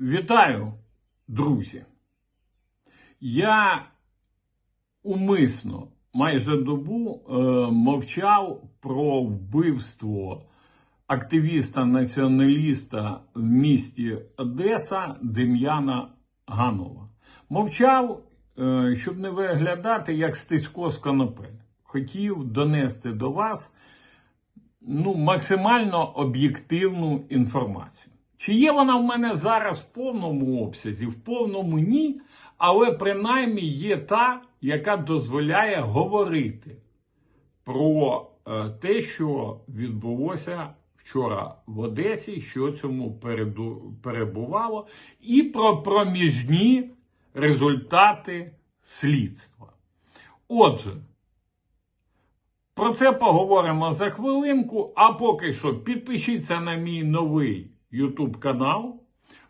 Вітаю, друзі. Я умисно майже добу е, мовчав про вбивство активіста-націоналіста в місті Одеса Дем'яна Ганова. Мовчав, е, щоб не виглядати як стисько з конопель. Хотів донести до вас ну, максимально об'єктивну інформацію. Чи є вона в мене зараз в повному обсязі, в повному ні, але принаймні є та, яка дозволяє говорити про е, те, що відбулося вчора в Одесі, що цьому перебувало, і про проміжні результати слідства. Отже, про це поговоримо за хвилинку. А поки що підпишіться на мій новий YouTube канал,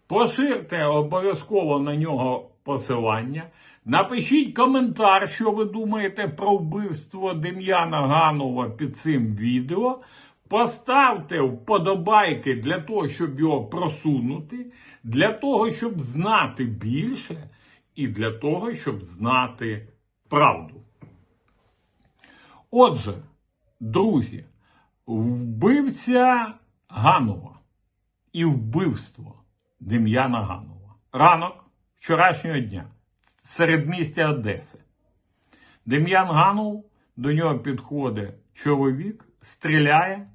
поширте обов'язково на нього посилання. Напишіть коментар, що ви думаєте про вбивство Дем'яна Ганова під цим відео. Поставте вподобайки для того, щоб його просунути, для того, щоб знати більше, і для того, щоб знати правду. Отже, друзі, вбивця Ганова і вбивство Дем'яна Ганова. Ранок вчорашнього дня, середмістя Одеси. Дем'ян Ганов до нього підходить чоловік, стріляє,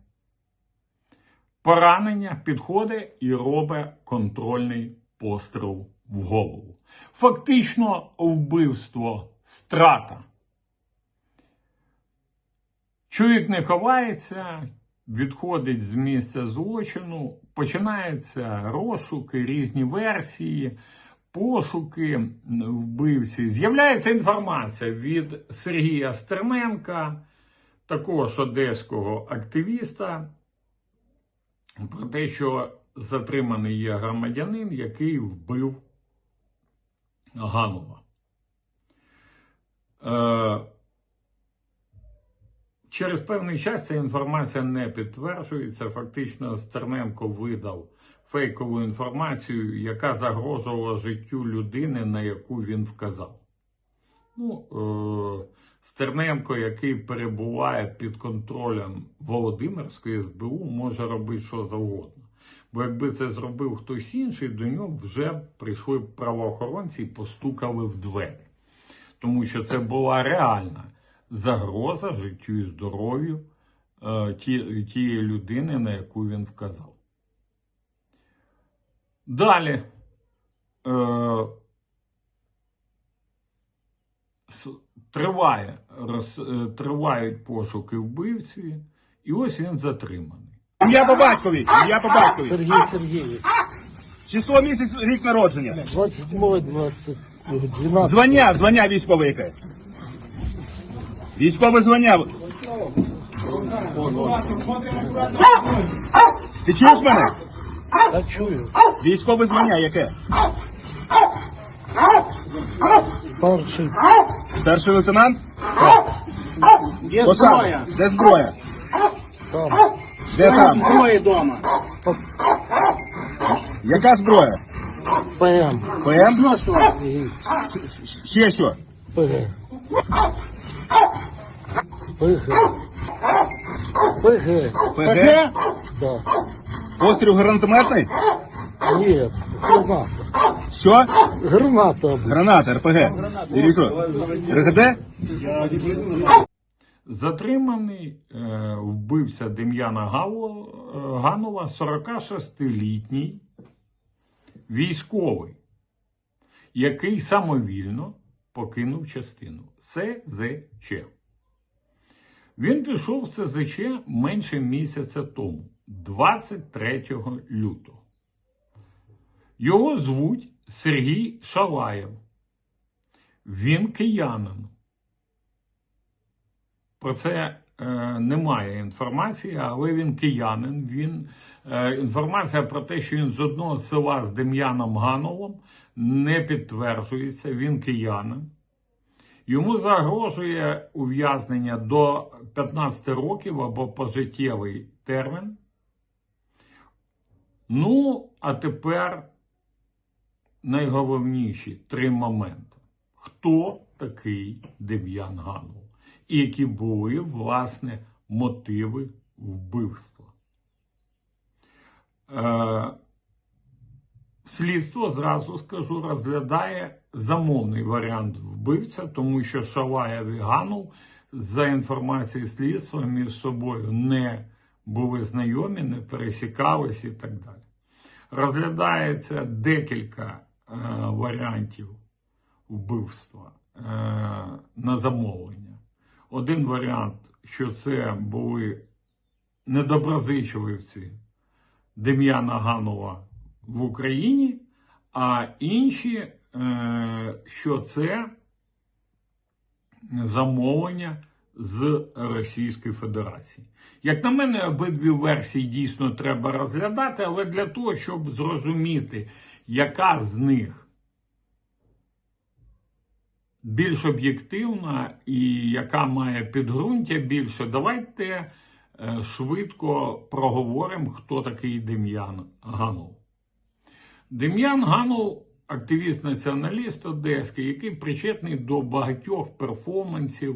поранення підходить і робить контрольний постріл в голову. Фактично, вбивство страта. Чоловік не ховається, відходить з місця злочину, починаються розшуки, різні версії, пошуки вбивці. З'являється інформація від Сергія Стерненка, також одеського активіста, про те, що затриманий є громадянин, який вбив Ганова. Е, Через певний час ця інформація не підтверджується. Фактично, Стерненко видав фейкову інформацію, яка загрожувала життю людини, на яку він вказав. Ну, е- Стерненко, який перебуває під контролем Володимирської СБУ, може робити що завгодно. Бо якби це зробив хтось інший, до нього вже прийшли правоохоронці і постукали в двері. Тому що це була реальна загроза життю і здоров'ю е, тієї людини, на яку він вказав. Далі е, триває, роз, е, тривають пошуки вбивці, і ось він затриманий. Ім'я по батькові, ім'я по батькові. Сергій Сергійович, Число місяць, рік народження. 27 20 12 Звання, звання військове яке. Військове звання. Ти чуєш мене? Та чую. Військове звання яке? Старший Старший лейтенант? Є Посада. зброя. Де зброя? там Де там? Зброя вдома. Яка зброя? ПМ. ПМ? Що що? і Ще що? ПГ. ПГ. ПГ. ПГ? Да. Постріл гранатометний? Ні, граната. Що? Граната. Граната, РПГ. Или що? РГД? Затриманий е, вбивця Дем'яна е, Ганова, 46-літній військовий, який самовільно покинув частину СЗЧ. Він пішов в СЗЧ менше місяця тому, 23 лютого. Його звуть Сергій Шалаєв. Він киянин. Про це е, немає інформації, але він киянин. Він, е, інформація про те, що він з одного села з Дем'яном Гановим не підтверджується. Він киянин. Йому загрожує ув'язнення до 15 років або пожиттєвий термін. Ну, а тепер найголовніші три моменти: хто такий Дем'ян Ганов, і які були власне мотиви вбивства. Е, Слідство зразу скажу розглядає замовний варіант вбивця, тому що Шалаєв і за інформацією слідства, між собою не були знайомі, не пересікались і так далі. Розглядається декілька е, варіантів вбивства е, на замовлення. Один варіант, що це були недоброзичливці Дем'яна Ганова в Україні, а інші, що це замовлення з Російської Федерації. Як на мене, обидві версії дійсно треба розглядати, але для того, щоб зрозуміти, яка з них більш об'єктивна і яка має підґрунтя більше, давайте е, швидко проговоримо, хто такий Дем'ян Ганов. Дем'ян Ганов активіст-націоналіст одеський, який причетний до багатьох перформансів,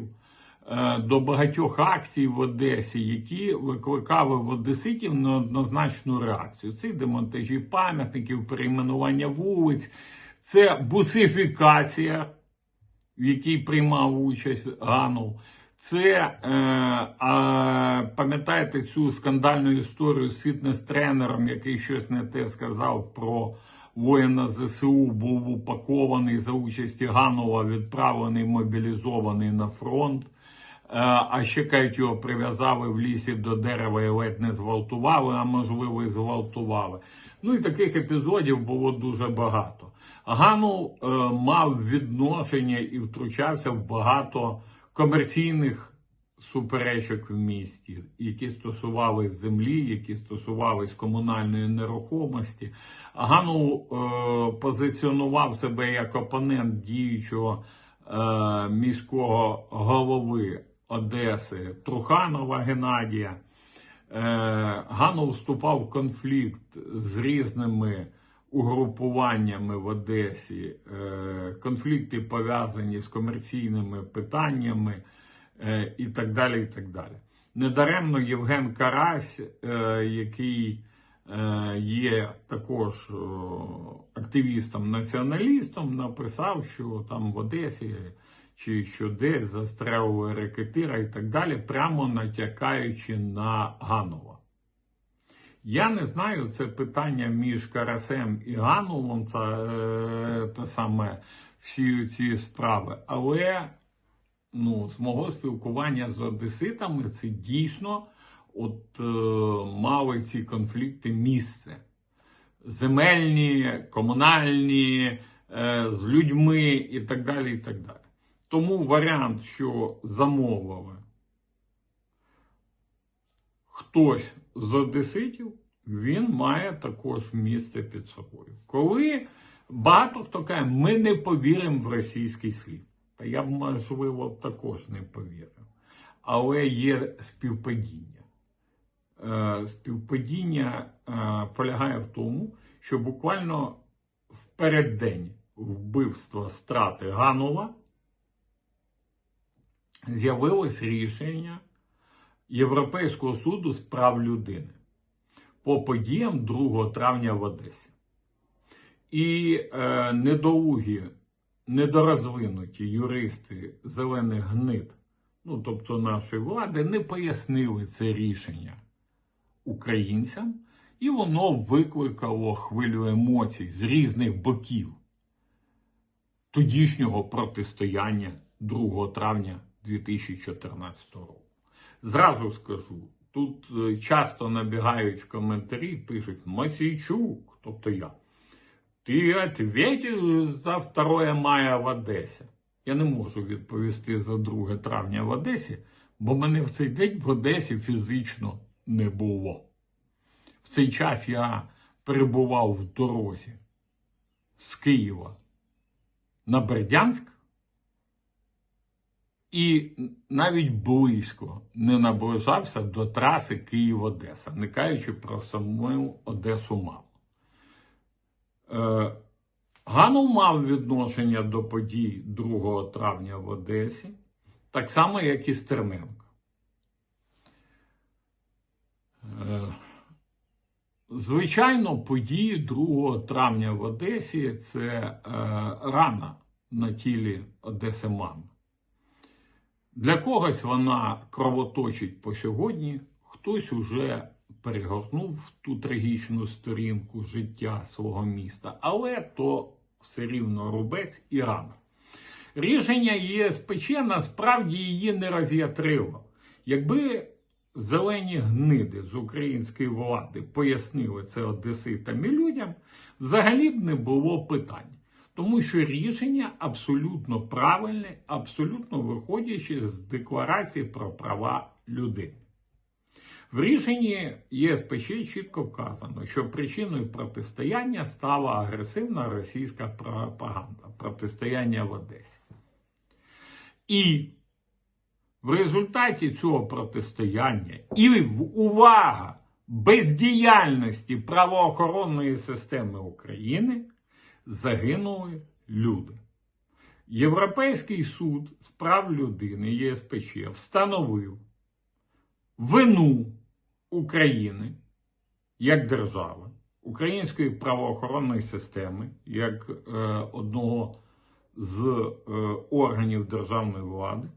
е, до багатьох акцій в Одесі, які викликали в Одеситів неоднозначну реакцію. Це демонтажі пам'ятників, перейменування вулиць, це бусифікація, в якій приймав участь Ганов. Це е, пам'ятаєте цю скандальну історію з фітнес-тренером, який щось не те сказав про воїна ЗСУ, був упакований за участі Ганова, відправлений мобілізований на фронт. Е, а ще кажуть, його прив'язали в лісі до дерева і ледь не зґвалтували, а можливо і зґвалтували. Ну і таких епізодів було дуже багато. Ганов е, мав відношення і втручався в багато комерційних суперечок в місті, які стосувались землі, які стосувались комунальної нерухомості. Ганов е, позиціонував себе як опонент діючого е, міського голови Одеси Труханова Геннадія. Е, Ганов вступав в конфлікт з різними угрупуваннями в Одесі, е, конфлікти пов'язані з комерційними питаннями і так далі. і так далі. Недаремно Євген Карась, е, який е, є також активістом-націоналістом, написав, що там в Одесі чи що десь застрелили рекетира і так далі, прямо натякаючи на Ганова. Я не знаю, це питання між Карасем і Гановим, це е, те саме всі ці справи. Але ну, з мого спілкування з одеситами це дійсно от, е, мали ці конфлікти місце. Земельні, комунальні, е, з людьми і так далі. і так далі. Тому варіант, що замовили хтось з одеситів, він має також місце під собою. Коли багато хто каже, ми не повіримо в російський слід. Та я б, можливо, також не повірив. Але є співпадіння. Е, Співпадіння е, полягає в тому, що буквально в переддень вбивства страти Ганова з'явилось рішення Європейського суду з прав людини по подіям 2 травня в Одесі. І е, недолугі, недорозвинуті юристи зелених гнид, ну тобто нашої влади, не пояснили це рішення українцям, і воно викликало хвилю емоцій з різних боків тодішнього протистояння 2 травня 2014 року. Зразу скажу, тут е, часто набігають в коментарі, пишуть Масійчук, тобто я. Ти відповів за 2 мая в Одесі. Я не можу відповісти за 2 травня в Одесі, бо мене в цей день в Одесі фізично не було. В цей час я перебував в дорозі з Києва на Бердянськ і навіть близько не наближався до траси Київ-Одеса, не кажучи про саму Одесу маму. Е, Ганов мав відношення до подій 2 травня в Одесі, так само, як і Стерненко. Е, Звичайно, події 2 травня в Одесі це е, рана на тілі Одесиман. Для когось вона кровоточить по сьогодні, хтось уже перегорнув ту трагічну сторінку життя свого міста, але то все рівно рубець і рана. Рішення ЄСПЧ насправді її не роз'ятрило. Якби зелені гниди з української влади пояснили це одеситам і людям, взагалі б не було питань. Тому що рішення абсолютно правильне, абсолютно виходячи з декларації про права людини. В рішенні ЄСПЧ чітко вказано, що причиною протистояння стала агресивна російська пропаганда, протистояння в Одесі. І в результаті цього протистояння і увага бездіяльності правоохоронної системи України загинули люди. Європейський суд з прав людини ЄСПЧ встановив вину України як держави, української правоохоронної системи, як е, одного з е, органів державної влади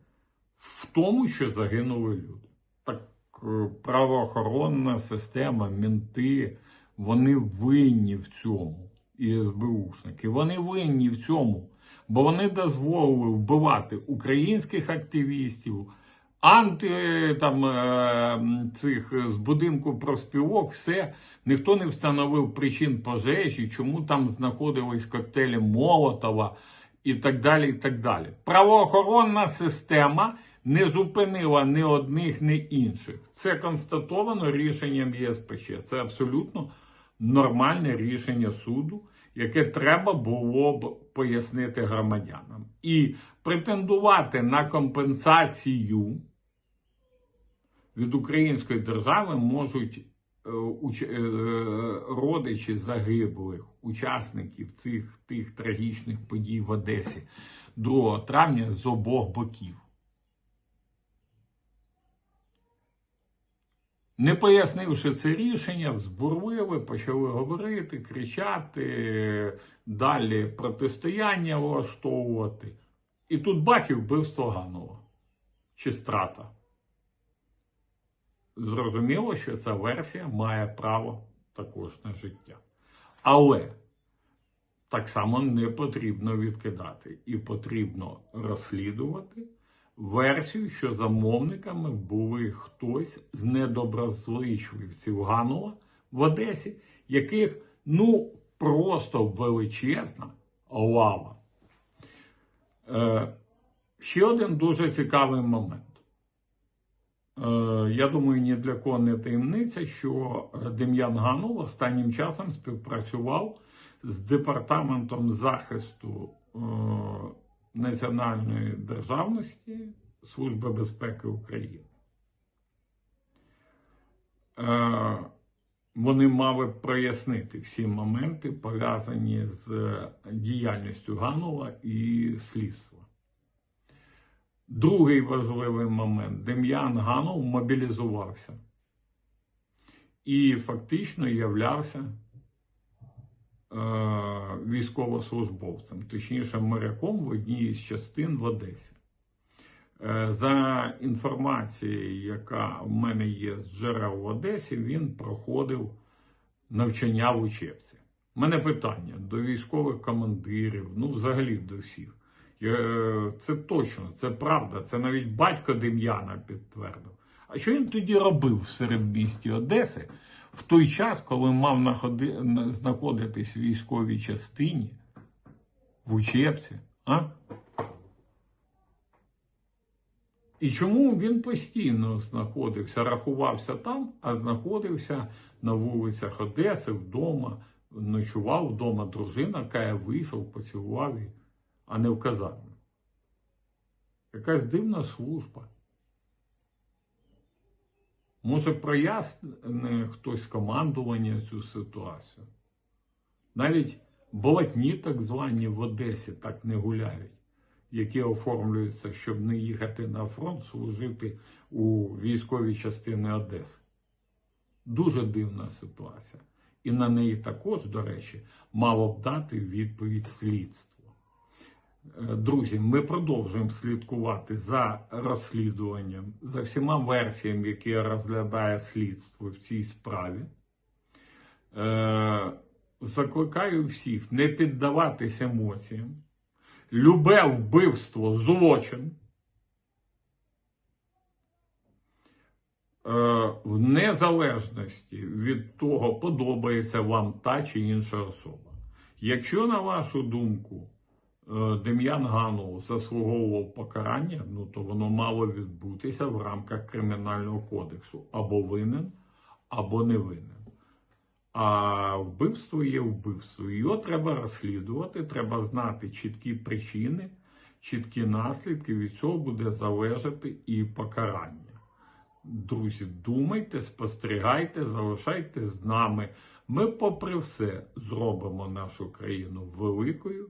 в тому, що загинули люди. Так е, правоохоронна система, мінти, вони винні в цьому. І СБУшники. Вони винні в цьому, бо вони дозволили вбивати українських активістів, анти там е, цих е, з будинку профспілок, все. Ніхто не встановив причин пожежі, чому там знаходились коктейлі Молотова і так далі. і так далі. Правоохоронна система не зупинила ні одних, ні інших. Це констатовано рішенням ЄСПЧ. Це абсолютно нормальне рішення суду, яке треба було б пояснити громадянам. І претендувати на компенсацію від української держави можуть е, е, родичі загиблих учасників цих тих трагічних подій в Одесі 2 травня з обох боків. Не пояснивши це рішення, взбурвили, почали говорити, кричати, далі протистояння влаштовувати. І тут бах і вбивство Ганова чи страта. Зрозуміло, що ця версія має право також на життя. Але так само не потрібно відкидати і потрібно розслідувати версію, що замовниками були хтось з недоброзичливців Ганова в Одесі, яких ну просто величезна лава. Е, ще один дуже цікавий момент. Е, я думаю, ні для кого не таємниця, що е, Дем'ян Ганов останнім часом співпрацював з Департаментом захисту е, національної державності Служби безпеки України. Вони мали прояснити всі моменти, пов'язані з діяльністю Ганова і слідства. Другий важливий момент: Дем'ян Ганов мобілізувався і фактично являвся е, військовослужбовцем, точніше, моряком в одній із частин в Одесі. Е, за інформацією, яка в мене є з джерел в Одесі, він проходив навчання в учебці. У мене питання до військових командирів, ну взагалі до всіх. Е, Це точно, це правда. Це навіть батько Дем'яна підтвердив. А що він тоді робив в середмісті Одеси в той час, коли мав находи- знаходитись в військовій частині, в учебці? А? І чому він постійно знаходився, рахувався там, а знаходився на вулицях Одеси вдома, ночував вдома дружина, каже, вийшов, поцілував її, а не в казармі. Якась дивна служба. Може, проясне хтось командування цю ситуацію. Навіть Болотні, так звані в Одесі, так не гуляють, які оформлюються, щоб не їхати на фронт, служити у військовій частини Одеси. Дуже дивна ситуація. І на неї також, до речі, мало б дати відповідь слідство. Е, Друзі, ми продовжуємо слідкувати за розслідуванням, за всіма версіями, які розглядає слідство в цій справі. Е, Закликаю всіх не піддаватись емоціям. Любе вбивство злочин. Е, в незалежності від того, подобається вам та чи інша особа. Якщо, на вашу думку, Дем'ян Ганов заслуговував покарання, ну то воно мало відбутися в рамках Кримінального кодексу або винен, або не винен. А вбивство є вбивство. Його треба розслідувати, треба знати чіткі причини, чіткі наслідки. Від цього буде залежати і покарання. Друзі, думайте, спостерігайте, залишайтесь з нами. Ми, попри все, зробимо нашу країну великою,